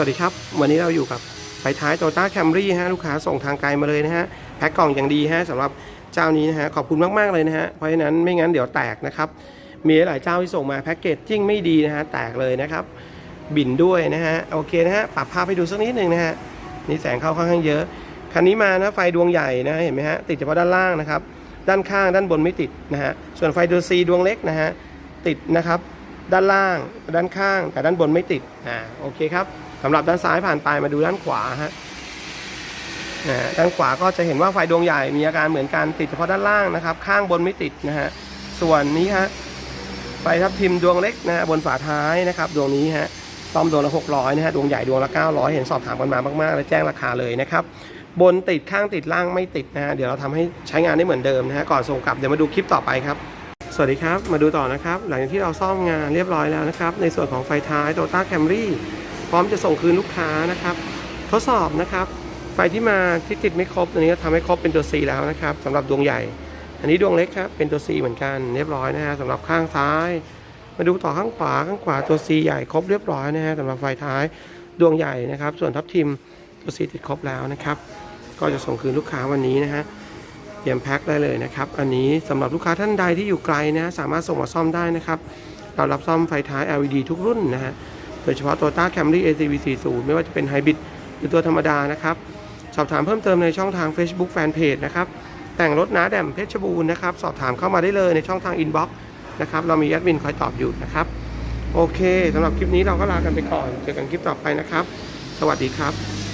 วัสดีครับ วันนี้เราอยู่กับไฟท้ายโตต้าแคมรี่ฮะลูกค้าส่งทางไกลมาเลยนะฮะแพ็คกล่องอย่างดีฮะสำหรับเจ้านี้นะฮะขอบคุณมาก ๆ เลยนะฮะเพราะฉะนั้นไม่งั้นเดี๋ยวแตกนะครับ มีหลายเจ้าที่ส่งมาแพ็กเกจจิ้งไม่ดีนะฮะแตกเลยนะครับ บินด้วยนะฮะโอเคนะฮะปรับภาพให้ดูสักนิดหนึ่งนะฮะนี่แสงเข้าค่อนข้างเยอะคันนี้มานะไฟดวงใหญ่นะเห็นไหมฮะติดเฉพาะด้านล่างนะครับ ด้านข้างด้านบนไม่ติดนะฮะส่วนไฟตัว C ดวงเล็กนะฮะติดนะครับ ด้านล่างด้านข้างแต่ด้านบนไม่ติดอ่าโอเคครับ สำหรับด้านซ้ายผ่านไปมาดูด้านขวาฮะด้านขวาก็จะเห็นว่าไฟดวงใหญ่มีอาการเหมือนกันติดเฉพาะด้านล่างนะครับ ข้างบนไม่ติดนะฮะส่วนนี้ฮะไฟทับทิมดวงเล็กนะฮะบนฝาท้ายนะครับดวงนี้ฮะซ่อมดวงละ600นะฮะดวงใหญ่ดวงละ900 เห็นสอบถามกันมามากๆ และแจ้งราคาเลยนะครับบนติดข้างติดล่างไม่ติดนะฮะเดี๋ยวเราทำให้ใช้งานได้เหมือนเดิมนะฮะก่อนส่งกลับเดี๋ยวมาดูคลิปต่อไปครับ สวัสดีครับมาดูต่อนะครับ หลังจากที่เราซ่อมงานเรียบร้อยแล้วนะครับในส่วนของไฟท้าย Toyota Camry พร้อมจะส่งคืนลูกค้านะครับ ทดสอบนะครับ ไฟที่มาที่ติดไม่ครบตัวนี้ก็ทำให้ครบเป็นตัว C แล้วนะครับสำหรับดวงใหญ่ อันนี้ดวงเล็กครับเป็นตัว C เหมือนกันเรียบร้อยนะฮะสำหรับข้างซ้าย มาดูต่อข้างขวาข้างขวาตัว C ใหญ่ครบเรียบร้อยนะฮะสำหรับไฟท้ายดวงใหญ่นะครับ ส่วนทับทิมตัว C ติดครบแล้วนะครับ ก็จะส่งคืนลูกค้าวันนี้นะฮะเตรียมแพ็คได้เลยนะครับ อันนี้สำหรับลูกค้าท่านใดที่อยู่ไกลนะสามารถส่งมาซ่อมได้นะครับ เรารับซ่อมไฟท้าย LED ทุกรุ่นนะฮะ ดยเฉพาะ Toyota Camry ACV 40ไม่ว่าจะเป็นไฮบริดหรือตัวธรรมดานะครับ สอบถามเพิ่มเติมในช่องทาง Facebook Fanpage นะครับ แต่งรถน้าแดมเพชรบูรณ์นะครับ สอบถามเข้ามาได้เลยในช่องทาง Inbox นะครับ เรามีแอดมินคอยตอบอยู่นะครับ โอเคสำหรับคลิปนี้เราก็ลากันไปก่อน เจอกันคลิปต่อไปนะครับ สวัสดีครับ